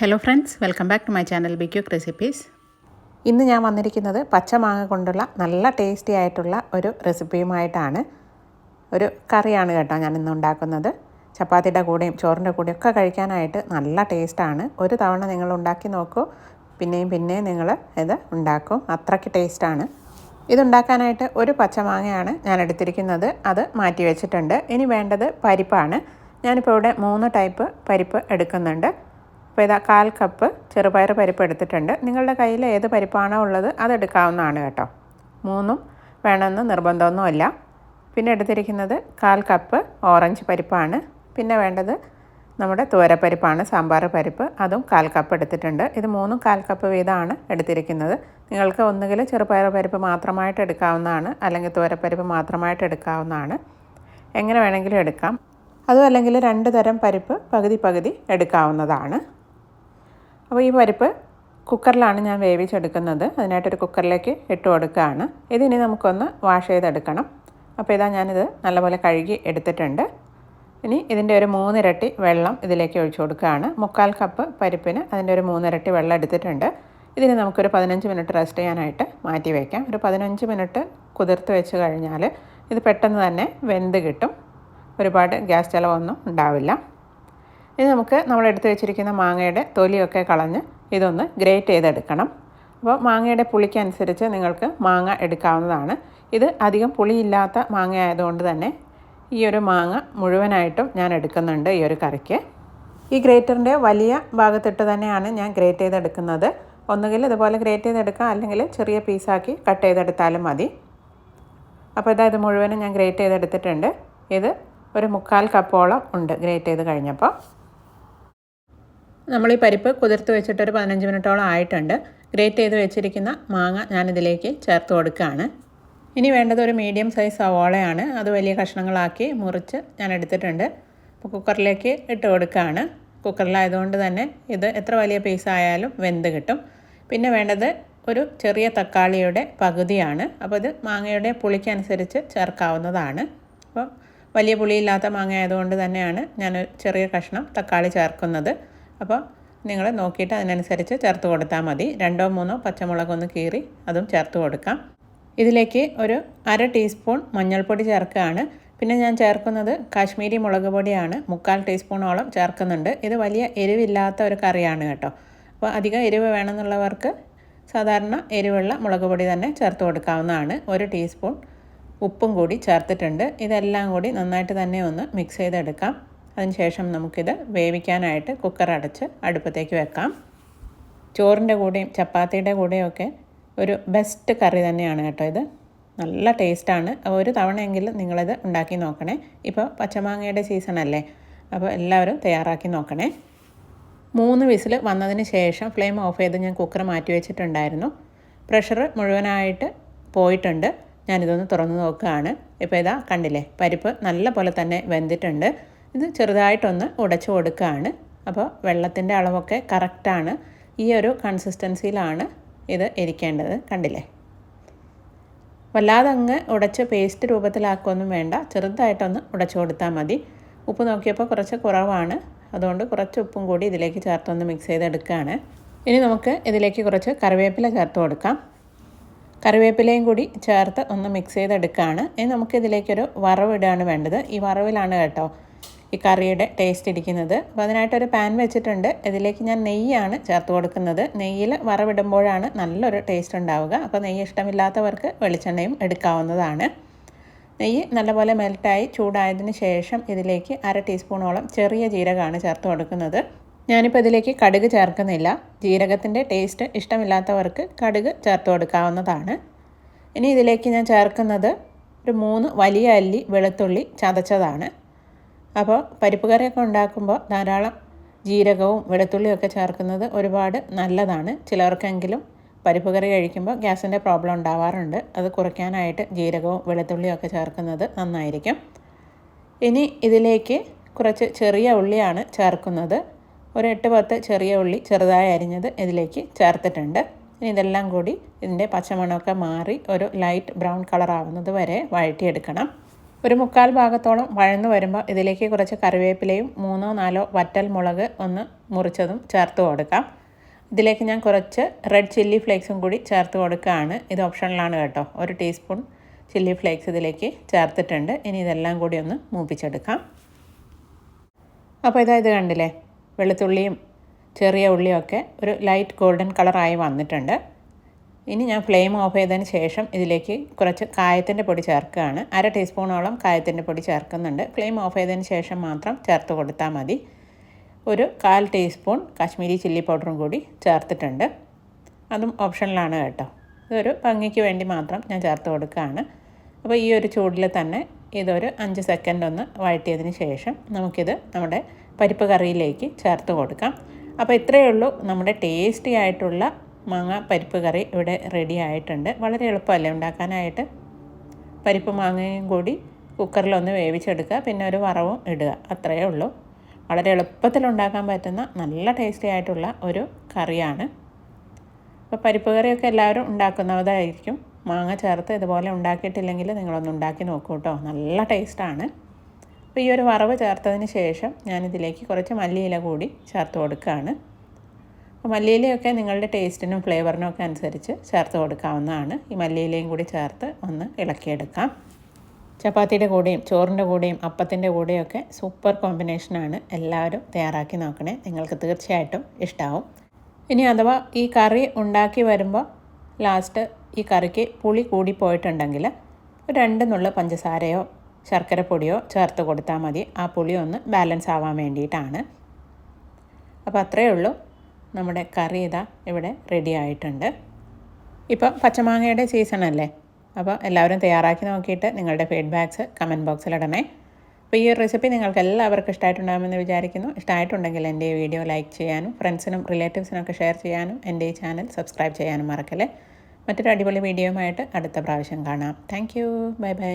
Hello friends welcome back to my channel be quick recipes ഇന്ന് ഞാൻ വന്നിരിക്കുന്നത് പച്ചമാങ്ങ കൊണ്ടുള്ള നല്ല ടേസ്റ്റി ആയിട്ടുള്ള ഒരു റെസിപ്പിയുമായിട്ടാണ് ഒരു കറിയാണ് കേട്ടോ ഞാൻ ഇന്ന് ഉണ്ടാക്കുന്നത്. ചപ്പാത്തിയുടെ കൂടെയും ചോറിന്റെ കൂടെയും ഒക്കെ കഴിക്കാനായിട്ട് നല്ല ടേസ്റ്റാണ് ഒരു തവണ നിങ്ങൾ ഉണ്ടാക്കി നോക്കൂ പിന്നെയും പിന്നെയും നിങ്ങൾ ഇത് ഉണ്ടാക്കും. അത്രയ്ക്ക് ടേസ്റ്റാണ് ഇതുണ്ടാക്കാനായിട്ട് ഒരു പച്ചമാങ്ങയാണ് ഞാൻ എടുത്തിരിക്കുന്നത്. അത് മാറ്റി വെച്ചിട്ടുണ്ട്. ഇനി വേണ്ടത് പരിപ്പാണ്. ഞാനിപ്പോൾ ഇവിടെ മൂന്ന് ടൈപ്പ് പരിപ്പ് എടുക്കുന്നുണ്ട്. അപ്പോൾ ഇതാ കാൽ കപ്പ് ചെറുപയർ പരിപ്പ് എടുത്തിട്ടുണ്ട്. നിങ്ങളുടെ കയ്യിൽ ഏത് പരിപ്പാണോ ഉള്ളത് അത് എടുക്കാവുന്നതാണ് കേട്ടോ. മൂന്നും വേണമെന്ന് നിർബന്ധമൊന്നുമല്ല. പിന്നെ എടുത്തിരിക്കുന്നത് കാൽ കപ്പ് ഓറഞ്ച് പരിപ്പാണ്. പിന്നെ വേണ്ടത് നമ്മുടെ തോരപ്പരിപ്പാണ് സാമ്പാർ പരിപ്പ്. അതും കാൽ കപ്പ് എടുത്തിട്ടുണ്ട്. ഇത് മൂന്നും കാൽ കപ്പ് വീതമാണ് എടുത്തിരിക്കുന്നത്. നിങ്ങൾക്ക് ഒന്നുകിൽ ചെറുപയർ പരിപ്പ് മാത്രമായിട്ട് എടുക്കാവുന്നതാണ് അല്ലെങ്കിൽ തോരപ്പരിപ്പ് മാത്രമായിട്ട് എടുക്കാവുന്നതാണ്. എങ്ങനെ വേണമെങ്കിലും എടുക്കാം. അതും അല്ലെങ്കിൽ രണ്ട് തരം പരിപ്പ് പകുതി പകുതി എടുക്കാവുന്നതാണ്. അപ്പോൾ ഈ പരിപ്പ് കുക്കറിലാണ് ഞാൻ വേവിച്ചെടുക്കുന്നത്. അതിനായിട്ടൊരു കുക്കറിലേക്ക് ഇട്ട് കൊടുക്കുകയാണ്. ഇതിനി നമുക്കൊന്ന് വാഷ് ചെയ്തെടുക്കണം. അപ്പോൾ ഇതാ ഞാനിത് നല്ലപോലെ കഴുകി എടുത്തിട്ടുണ്ട്. ഇനി ഇതിന്റെ ഒരു മൂന്നിരട്ടി വെള്ളം ഇതിലേക്ക് ഒഴിച്ചു കൊടുക്കുകയാണ്. മുക്കാൽ കപ്പ് പരിപ്പിന് അതിന്റെ ഒരു മൂന്നിരട്ടി വെള്ളം എടുത്തിട്ടുണ്ട്. ഇതിന് നമുക്കൊരു പതിനഞ്ച് മിനിറ്റ് റെസ്റ്റ് ചെയ്യാനായിട്ട് മാറ്റി വയ്ക്കാം. ഒരു പതിനഞ്ച് മിനിറ്റ് കുതിർത്ത് വെച്ച് കഴിഞ്ഞാൽ ഇത് പെട്ടെന്ന് തന്നെ വെന്ത് കിട്ടും. ഒരുപാട് ഗ്യാസ് ചിലവൊന്നും ഉണ്ടാവില്ല. ഇനി നമുക്ക് നമ്മൾ എടുത്ത് വെച്ചിരിക്കുന്ന മാങ്ങയുടെ തൊലിയൊക്കെ കളഞ്ഞ് ഇതൊന്ന് ഗ്രേറ്റ് ചെയ്തെടുക്കണം. അപ്പോൾ മാങ്ങയുടെ പുളിക്കനുസരിച്ച് നിങ്ങൾക്ക് മാങ്ങ എടുക്കാവുന്നതാണ്. ഇത് അധികം പുളിയില്ലാത്ത മാങ്ങ ആയതുകൊണ്ട് തന്നെ ഈ ഒരു മാങ്ങ മുഴുവനായിട്ടും ഞാൻ എടുക്കുന്നുണ്ട് ഈ ഒരു കറിക്ക്. ഈ ഗ്രേറ്ററിന്റെ വലിയ ഭാഗത്തിട്ട് തന്നെയാണ് ഞാൻ ഗ്രേറ്റ് ചെയ്തെടുക്കുന്നത്. ഒന്നുകിൽ ഇതുപോലെ ഗ്രേറ്റ് ചെയ്തെടുക്കാം അല്ലെങ്കിൽ ചെറിയ പീസാക്കി കട്ട് ചെയ്തെടുത്താലും മതി. അപ്പോൾ ഇതാ ഇത് മുഴുവനും ഞാൻ ഗ്രേറ്റ് ചെയ്തെടുത്തിട്ടുണ്ട്. ഇത് ഒരു മുക്കാൽ കപ്പോളം ഉണ്ട് ഗ്രേറ്റ് ചെയ്ത് കഴിഞ്ഞപ്പോൾ. നമ്മൾ ഈ പരിപ്പ് കുതിർത്ത് വെച്ചിട്ട് ഒരു പതിനഞ്ച് മിനിറ്റോളം ആയിട്ടുണ്ട്. ഗ്രേറ്റ് ചെയ്ത് വെച്ചിരിക്കുന്ന മാങ്ങ ഞാനിതിലേക്ക് ചേർത്ത് കൊടുക്കുകയാണ്. ഇനി വേണ്ടത് ഒരു മീഡിയം സൈസ് സവോളയാണ്. അത് വലിയ കഷ്ണങ്ങളാക്കി മുറിച്ച് ഞാൻ എടുത്തിട്ടുണ്ട് അപ്പോൾ കുക്കറിലേക്ക് ഇട്ട് കൊടുക്കുകയാണ്. കുക്കറിലായതുകൊണ്ട് തന്നെ ഇത് എത്ര വലിയ പീസ് ആയാലും വെന്ത് കിട്ടും. പിന്നെ വേണ്ടത് ഒരു ചെറിയ തക്കാളിയുടെ പകുതിയാണ്. അപ്പോൾ ഇത് മാങ്ങയുടെ പുളിക്കനുസരിച്ച് ചേർക്കാവുന്നതാണ്. അപ്പോൾ വലിയ പുളിയില്ലാത്ത മാങ്ങ ആയതുകൊണ്ട് തന്നെയാണ് ഞാൻ ചെറിയ കഷ്ണം തക്കാളി ചേർക്കുന്നത്. അപ്പോൾ നിങ്ങൾ നോക്കിയിട്ട് അതിനനുസരിച്ച് ചേർത്ത് കൊടുത്താൽ മതി. രണ്ടോ മൂന്നോ പച്ചമുളകൊന്ന് കീറി അതും ചേർത്ത് കൊടുക്കാം. ഇതിലേക്ക് ഒരു അര ടീസ്പൂൺ മഞ്ഞൾപ്പൊടി ചേർക്കുകയാണ്. പിന്നെ ഞാൻ ചേർക്കുന്നത് കാശ്മീരി മുളക് പൊടിയാണ്. മുക്കാൽ ടീസ്പൂണോളം ചേർക്കുന്നുണ്ട്. ഇത് വലിയ എരിവില്ലാത്ത ഒരു കറിയാണ് കേട്ടോ. അപ്പോൾ അധികം എരിവ് വേണമെന്നുള്ളവർക്ക് സാധാരണ എരിവുള്ള മുളക് പൊടി തന്നെ ചേർത്ത് കൊടുക്കാവുന്നതാണ്. ഒരു ടീസ്പൂൺ ഉപ്പും കൂടി ചേർത്തിട്ടുണ്ട്. ഇതെല്ലാം കൂടി നന്നായിട്ട് തന്നെ ഒന്ന് മിക്സ് ചെയ്തെടുക്കാം. അതിനുശേഷം നമുക്കിത് വേവിക്കാനായിട്ട് കുക്കർ അടച്ച് അടുപ്പത്തേക്ക് വെക്കാം. ചോറിന്റെ കൂടെയും ചപ്പാത്തിയുടെ കൂടെയൊക്കെ ഒരു ബെസ്റ്റ് കറി തന്നെയാണ് കേട്ടോ ഇത്. നല്ല ടേസ്റ്റാണ് ഒരു തവണയെങ്കിലും നിങ്ങളിത് ഉണ്ടാക്കി നോക്കണേ. ഇപ്പോൾ പച്ചമാങ്ങയുടെ സീസൺ അല്ലേ? അപ്പോൾ എല്ലാവരും തയ്യാറാക്കി നോക്കണേ. മൂന്ന് വിസിൽ വന്നതിന് ശേഷം ഫ്ലെയിം ഓഫ് ചെയ്ത് ഞാൻ കുക്കർ മാറ്റി വെച്ചിട്ടുണ്ടായിരുന്നു. പ്രഷർ മുഴുവനായിട്ട് പോയിട്ടുണ്ട്. ഞാനിതൊന്ന് തുറന്ന് നോക്കുകയാണ്. ഇപ്പോൾ ഇതാ കണ്ടില്ലേ? പരിപ്പ് നല്ല പോലെ തന്നെ വെന്തിട്ടുണ്ട്. ഇത് ചെറുതായിട്ടൊന്ന് ഉടച്ചു കൊടുക്കുകയാണ്. അപ്പോൾ വെള്ളത്തിന്റെ അളവൊക്കെ കറക്റ്റാണ്. ഈ ഒരു കൺസിസ്റ്റൻസിയിലാണ് ഇത് ഇരിക്കേണ്ടത്. കണ്ടില്ലേ? വല്ലാതെ അങ്ങ് ഉടച്ച് പേസ്റ്റ് രൂപത്തിലാക്കുകയൊന്നും വേണ്ട. ചെറുതായിട്ടൊന്ന് ഉടച്ചു കൊടുത്താൽ മതി. ഉപ്പ് നോക്കിയപ്പോൾ കുറച്ച് കുറവാണ്. അതുകൊണ്ട് കുറച്ച് ഉപ്പും കൂടി ഇതിലേക്ക് ചേർത്തൊന്ന് മിക്സ് ചെയ്തെടുക്കുകയാണ്. ഇനി നമുക്ക് ഇതിലേക്ക് കുറച്ച് കറിവേപ്പില ചേർത്ത് കൊടുക്കാം. കറിവേപ്പിലയും കൂടി ചേർത്ത് ഒന്ന് മിക്സ് ചെയ്തെടുക്കുകയാണ്. ഇനി നമുക്കിതിലേക്കൊരു വറവിടാണ് വേണ്ടത്. ഈ വറവിലാണ് കേട്ടോ ഈ കറിയുടെ ടേസ്റ്റ് ഇരിക്കുന്നത്. അപ്പോൾ അതിനായിട്ടൊരു പാൻ വെച്ചിട്ടുണ്ട്. ഇതിലേക്ക് ഞാൻ നെയ്യാണ് ചേർത്ത് കൊടുക്കുന്നത്. നെയ്യിൽ വറവിടുമ്പോഴാണ് നല്ലൊരു ടേസ്റ്റ് ഉണ്ടാവുക. അപ്പോൾ നെയ്യ് ഇഷ്ടമില്ലാത്തവർക്ക് വെളിച്ചെണ്ണയും എടുക്കാവുന്നതാണ്. നെയ്യ് നല്ലപോലെ മെൽറ്റായി ചൂടായതിന് ശേഷം ഇതിലേക്ക് അര ടീസ്പൂണോളം ചെറിയ ജീരകമാണ് ചേർത്ത് കൊടുക്കുന്നത്. ഞാനിപ്പോൾ ഇതിലേക്ക് കടുക് ചേർക്കുന്നില്ല. ജീരകത്തിന്റെ ടേസ്റ്റ് ഇഷ്ടമില്ലാത്തവർക്ക് കടുക് ചേർത്ത് കൊടുക്കാവുന്നതാണ്. ഇനി ഇതിലേക്ക് ഞാൻ ചേർക്കുന്നത് ഒരു മൂന്ന് വലിയ അല്ലി വെളുത്തുള്ളി ചതച്ചതാണ്. അപ്പോൾ പരിപ്പ് കറിയൊക്കെ ഉണ്ടാക്കുമ്പോൾ ധാരാളം ജീരകവും വെളുത്തുള്ളിയൊക്കെ ചേർക്കുന്നത് ഒരുപാട് നല്ലതാണ്. ചിലർക്കെങ്കിലും പരിപ്പ് കറി കഴിക്കുമ്പോൾ ഗ്യാസിന്റെ പ്രോബ്ലം ഉണ്ടാവാറുണ്ട്. അത് കുറയ്ക്കാനായിട്ട് ജീരകവും വെളുത്തുള്ളിയും ഒക്കെ ചേർക്കുന്നത് നന്നായിരിക്കും. ഇനി ഇതിലേക്ക് കുറച്ച് ചെറിയ ഉള്ളിയാണ് ചേർക്കുന്നത്. ഒരു എട്ട് പത്ത് ചെറിയ ഉള്ളി ചെറുതായി അരിഞ്ഞത് ഇതിലേക്ക് ചേർത്തിട്ടുണ്ട്. ഇനി ഇതെല്ലാം കൂടി ഇതിന്റെ പച്ചമണമൊക്കെ മാറി ഒരു ലൈറ്റ് ബ്രൗൺ കളറാവുന്നത് വരെ വഴറ്റിയെടുക്കണം. ഒരു മുക്കാൽ ഭാഗത്തോളം വഴന്നു വരുമ്പോൾ ഇതിലേക്ക് കുറച്ച് കറിവേപ്പിലയും മൂന്നോ നാലോ വറ്റൽ മുളക് ഒന്ന് മുറിച്ചതും ചേർത്ത് കൊടുക്കാം. ഇതിലേക്ക് ഞാൻ കുറച്ച് റെഡ് ചില്ലി ഫ്ലേക്സും കൂടി ചേർത്ത് കൊടുക്കുകയാണ്. ഇത് ഓപ്ഷണലാണ് കേട്ടോ. ഒരു ടീസ്പൂൺ ചില്ലി ഫ്ലേക്സ് ഇതിലേക്ക് ചേർത്തിട്ടുണ്ട്. ഇനി ഇതെല്ലാം കൂടി ഒന്ന് മൂപ്പിച്ചെടുക്കാം. അപ്പോൾ ഇതാ ഇത് കണ്ടില്ലേ? വെളുത്തുള്ളിയും ചെറിയ ഉള്ളിയൊക്കെ ഒരു ലൈറ്റ് ഗോൾഡൻ കളറായി വന്നിട്ടുണ്ട്. ഇനി ഞാൻ ഫ്ലെയിം ഓഫ് ചെയ്തതിന് ശേഷം ഇതിലേക്ക് കുറച്ച് കായത്തിന്റെ പൊടി ചേർക്കുകയാണ്. അര ടീസ്പൂണോളം കായത്തിന്റെ പൊടി ചേർക്കുന്നുണ്ട്. ഫ്ലെയിം ഓഫ് ചെയ്തതിന് ശേഷം മാത്രം ചേർത്ത് കൊടുത്താൽ മതി. ഒരു കാൽ ടീസ്പൂൺ കാശ്മീരി ചില്ലി പൗഡറും കൂടി ചേർത്തിട്ടുണ്ട്. അതും ഓപ്ഷനിലാണ് കേട്ടോ. ഇതൊരു ഭംഗിക്ക് വേണ്ടി മാത്രം ഞാൻ ചേർത്ത് കൊടുക്കുകയാണ്. അപ്പോൾ ഈ ഒരു ചൂടിൽ തന്നെ ഇതൊരു അഞ്ച് സെക്കൻഡ് ഒന്ന് വഴറ്റിയതിന് ശേഷം നമുക്കിത് നമ്മുടെ പരിപ്പ് കറിയിലേക്ക് ചേർത്ത് കൊടുക്കാം. അപ്പോൾ ഇത്രയേ ഉള്ളൂ നമ്മുടെ ടേസ്റ്റി ആയിട്ടുള്ള മാങ്ങ പരിപ്പ് കറി ഇവിടെ റെഡി ആയിട്ടുണ്ട്. വളരെ എളുപ്പമല്ലേ ഉണ്ടാക്കാനായിട്ട്? പരിപ്പ് മാങ്ങയും കൂടി കുക്കറിലൊന്ന് വേവിച്ചെടുക്കുക. പിന്നെ ഒരു വറവും ഇടുക. അത്രയേ ഉള്ളൂ. വളരെ എളുപ്പത്തിൽ ഉണ്ടാക്കാൻ പറ്റുന്ന നല്ല ടേസ്റ്റി ആയിട്ടുള്ള ഒരു കറിയാണ്. അപ്പോൾ പരിപ്പ് കറിയൊക്കെ എല്ലാവരും ഉണ്ടാക്കുന്നതായിരിക്കും. മാങ്ങ ചേർത്ത് ഇതുപോലെ ഉണ്ടാക്കിയിട്ടില്ലെങ്കിൽ നിങ്ങളൊന്ന് ഉണ്ടാക്കി നോക്കൂ കേട്ടോ. നല്ല ടേസ്റ്റാണ് അപ്പോൾ ഈ ഒരു വറവ് ചേർത്തതിന് ശേഷം ഞാനിതിലേക്ക് കുറച്ച് മല്ലിയില കൂടി ചേർത്ത് കൊടുക്കുകയാണ്. അപ്പോൾ മല്ലിയിലയൊക്കെ നിങ്ങളുടെ ടേസ്റ്റിനും ഫ്ലേവറിനും ഒക്കെ അനുസരിച്ച് ചേർത്ത് കൊടുക്കാവുന്നതാണ്. ഈ മല്ലിയിലയും കൂടി ചേർത്ത് ഒന്ന് ഇളക്കിയെടുക്കാം. ചപ്പാത്തിയുടെ കൂടെയും ചോറിന്റെ കൂടെയും അപ്പത്തിന്റെ കൂടെയൊക്കെ സൂപ്പർ കോമ്പിനേഷനാണ് എല്ലാവരും തയ്യാറാക്കി നോക്കണേ. നിങ്ങൾക്ക് തീർച്ചയായിട്ടും ഇഷ്ടമാവും ഇനി അഥവാ ഈ കറി ഉണ്ടാക്കി വരുമ്പോൾ ലാസ്റ്റ് ഈ കറിക്ക് പുളി കൂടിപ്പോയിട്ടുണ്ടെങ്കിൽ രണ്ട് നുള്ള പഞ്ചസാരയോ ശർക്കര പൊടിയോ ചേർത്ത് കൊടുത്താൽ മതി. ആ പുളി ഒന്ന് ബാലൻസ് ആവാൻ വേണ്ടിയിട്ടാണ്. അപ്പോൾ അത്രയേ ഉള്ളൂ. നമ്മുടെ കറി ഇതാ ഇവിടെ റെഡി ആയിട്ടുണ്ട്. ഇപ്പം പച്ചമാങ്ങയുടെ സീസൺ അല്ലേ? അപ്പോൾ എല്ലാവരും തയ്യാറാക്കി നോക്കിയിട്ട് നിങ്ങളുടെ ഫീഡ്ബാക്ക്സ് കമന്റ് ബോക്സിൽ ഇടണേ. അപ്പോൾ ഈ ഒരു റെസിപ്പി നിങ്ങൾക്ക് എല്ലാവർക്കും ഇഷ്ടമായിട്ടുണ്ടാകുമെന്ന് വിചാരിക്കുന്നു. ഇഷ്ടമായിട്ടുണ്ടെങ്കിൽ എന്റെ ഈ വീഡിയോ ലൈക്ക് ചെയ്യാനും ഫ്രണ്ട്സിനും റിലേറ്റീവ്സിനൊക്കെ ഷെയർ ചെയ്യാനും എന്റെ ഈ ചാനൽ സബ്സ്ക്രൈബ് ചെയ്യാനും മറക്കല്ലേ. മറ്റൊരു അടിപൊളി വീഡിയോയുമായിട്ട് അടുത്ത പ്രാവശ്യം കാണാം. Thank you bye bye